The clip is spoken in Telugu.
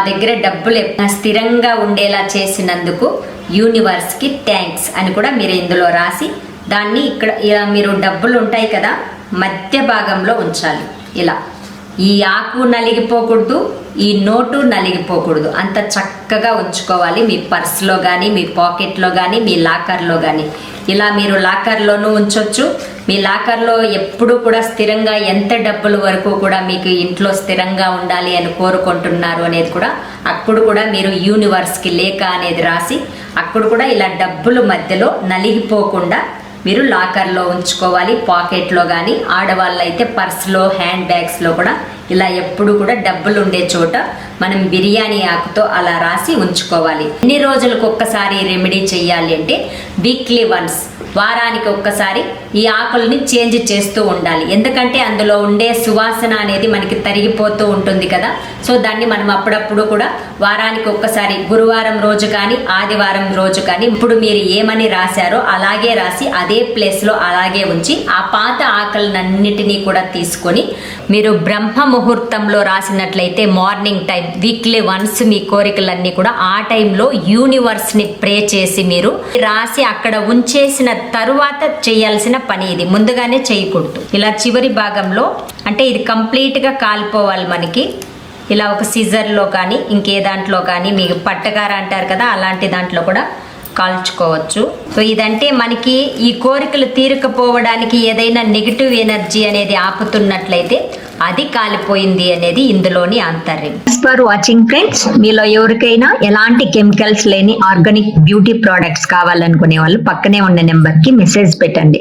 దగ్గర డబ్బులు స్థిరంగా ఉండేలా చేసినందుకు యూనివర్స్కి థ్యాంక్స్ అని కూడా మీరు ఇందులో రాసి దాన్ని ఇక్కడ ఇలా మీరు డబ్బులు ఉంటాయి కదా మధ్య భాగంలో ఉంచాలి. ఇలా. ఈ ఆకు నలిగిపోకూడదు ఈ నోటు నలిగిపోకూడదు. అంత చక్కగా ఉంచుకోవాలి మీ పర్స్లో కానీ మీ పాకెట్లో కానీ మీ లాకర్లో కానీ ఇలా మీరు లాకర్లోనూ ఉంచవచ్చు మీ లాకర్లో ఎప్పుడు కూడా స్థిరంగా ఎంత డబ్బుల వరకు కూడా మీకు ఇంట్లో స్థిరంగా ఉండాలి అని కోరుకుంటున్నారు అనేది కూడా అప్పుడు కూడా మీరు యూనివర్స్కి లేఖ అనేది రాసి అప్పుడు కూడా ఇలా డబ్బులు మధ్యలో నలిగిపోకుండా మీరు లాకర్లో ఉంచుకోవాలి పాకెట్లో కానీ ఆడవాళ్ళు అయితే పర్స్లో హ్యాండ్ బ్యాగ్స్లో కూడా ఇలా ఎప్పుడు కూడా డబ్బులు ఉండే చోట మనం బిర్యానీ ఆకుతో అలా రాసి ఉంచుకోవాలి. ఎన్ని రోజులకు ఒక్కసారి రెమెడీ చేయాలి అంటే వీక్లీ వన్స్ వారానికి ఒక్కసారి ఈ ఆకుల్ని చేంజ్ చేస్తూ ఉండాలి. ఎందుకంటే అందులో ఉండే సువాసన అనేది మనకి తరిగిపోతూ ఉంటుంది కదా. సో దాన్ని మనం అప్పుడప్పుడు కూడా వారానికి ఒక్కసారి గురువారం రోజు కానీ ఆదివారం రోజు కానీ ఇప్పుడు మీరు ఏమని రాశారో అలాగే రాసి అదే ప్లేస్లో అలాగే ఉంచి ఆ పాత ఆకలినన్నిటినీ కూడా తీసుకొని మీరు బ్రహ్మ ముహూర్తంలో రాసినట్లయితే మార్నింగ్ టైం వీక్లీ వన్స్ మీ కోరికలన్నీ కూడా ఆ టైంలో యూనివర్స్ని ప్రే చేసి మీరు రాసి అక్కడ ఉంచేసిన తరువాత చేయాల్సిన పని ఇది. ముందుగానే చేయకూడదు. ఇలా చివరి భాగంలో అంటే ఇది కంప్లీట్గా కాలిపోవాలి మనకి. ఇలా ఒక సిజర్లో కానీ ఇంకే దాంట్లో కానీ మీకు పట్టగారు అంటారు కదా అలాంటి దాంట్లో కూడా కాల్చుకోవచ్చు. సో ఇదంటే మనకి ఈ కోరికలు తీరకపోవడానికి ఏదైనా నెగిటివ్ ఎనర్జీ అనేది ఆపుతున్నట్లయితే అది కాలిపోయింది అనేది ఇందులోని ఆంతర్యం ఫర్ వాచింగ్ ఫ్రెండ్స్ మీలో ఎవరికైనా ఎలాంటి కెమికల్స్ లేని ఆర్గానిక్ బ్యూటీ ప్రోడక్ట్స్ కావాలనుకునే వాళ్ళు పక్కనే ఉన్న నెంబర్కి మెసేజ్ పెట్టండి.